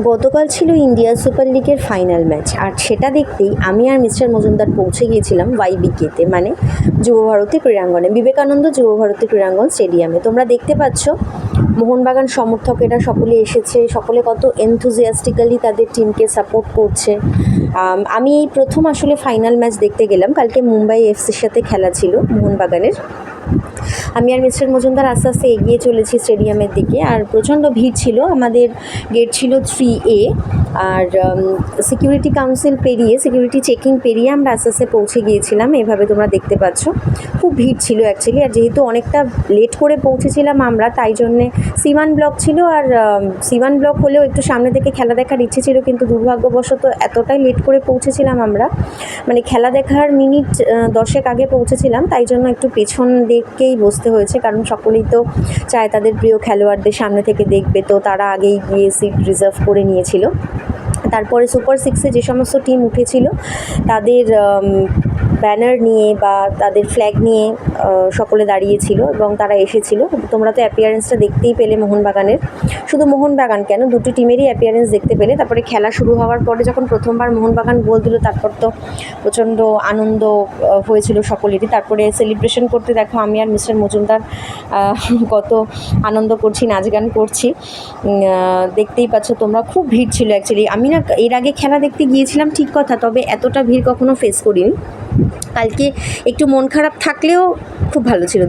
গতকাল ছিল India super লিগের ফাইনাল ম্যাচ। আর সেটা দেখতেই আমি আর মিস্টার মজুমদার পৌঁছে গিয়েছিলাম ওয়াইবিকেতে মানে যুবভারতী ক্রীড়াঙ্গনে, বিবেকানন্দ যুবভারতী ক্রীড়াঙ্গন স্টেডিয়ামে। তোমরা দেখতে পাচ্ছ মোহনবাগান সমর্থকেরা সকলে এসেছে, সকলে কত এনথুজিয়াস্টিক্যালি তাদের টিমকে সাপোর্ট করছে। আমি এই প্রথম আসলে ফাইনাল ম্যাচ দেখতে গেলাম, কালকে মুম্বাই এফসির সাথে খেলা ছিল মোহনবাগানের। আমি আর মিস্টার মজুমদার আস্তে আস্তে এগিয়ে চলেছি স্টেডিয়ামের দিকে, আর প্রচণ্ড ভিড় ছিল, আমাদের গেট ছিল থ্রি এ আর সিকিউরিটি কাউন্সিল পেরিয়ে সিকিউরিটি চেকিং পেরিয়ে আমরা আস্তে আস্তে পৌঁছে গিয়েছিলাম। এভাবে তোমরা দেখতে পাচ্ছ। খুব ভিড় ছিল অ্যাকচুয়ালি আর যেহেতু অনেকটা লেট করে পৌঁছেছিলাম আমরা, তাই জন্যে সিমান ব্লক ছিল। আর সিমান ব্লক হলেও একটু সামনে থেকে খেলা দেখার ইচ্ছে ছিল, কিন্তু দুর্ভাগ্যবশত এতটাই লেট করে পৌঁছেছিলাম আমরা। মানে খেলা দেখার মিনিট দশেক আগে পৌঁছেছিলাম, তাই জন্য একটু পেছন দিকেই বসতে হয়েছে। কারণ সকলেই তো চায় তাদের প্রিয় খেলোয়াড়দের সামনে থেকে দেখবে। তো তারা আগেই গিয়ে সিট রিজার্ভ করে নিয়েছিল। তারপরে সুপার সিক্সে যে সমস্ত টিম উঠেছিল তাদের ব্যানার নিয়ে বা তাদের ফ্ল্যাগ নিয়ে সকলে দাঁড়িয়েছিল এবং তারা এসেছিল। তোমরা তো অ্যাপিয়ারেন্সটা দেখতেই পেলে মোহনবাগানের। শুধু মোহনবাগান কেন? দুটি টিমেরই অ্যাপিয়ারেন্স দেখতে পেলে। তারপরে খেলা শুরু হওয়ার পরে যখন প্রথমবার মোহনবাগান গোল দিল, তারপর তো প্রচণ্ড আনন্দ হয়েছিল সকলেরই। তারপরে সেলিব্রেশন করতে দেখো, আমি আর মিস্টার মজুমদার কত আনন্দ করছি নাচ গান করছি দেখতেই পাচ্ছ তোমরা খুব ভিড় ছিল অ্যাকচুয়ালি আমি না এর আগে খেলা দেখতে গিয়েছিলাম, ঠিক কথা, তবে এতটা ভিড় কখনো ফেস করিনি। কালকে একটু মন খারাপ থাকলেও খুব ভালো ছিল।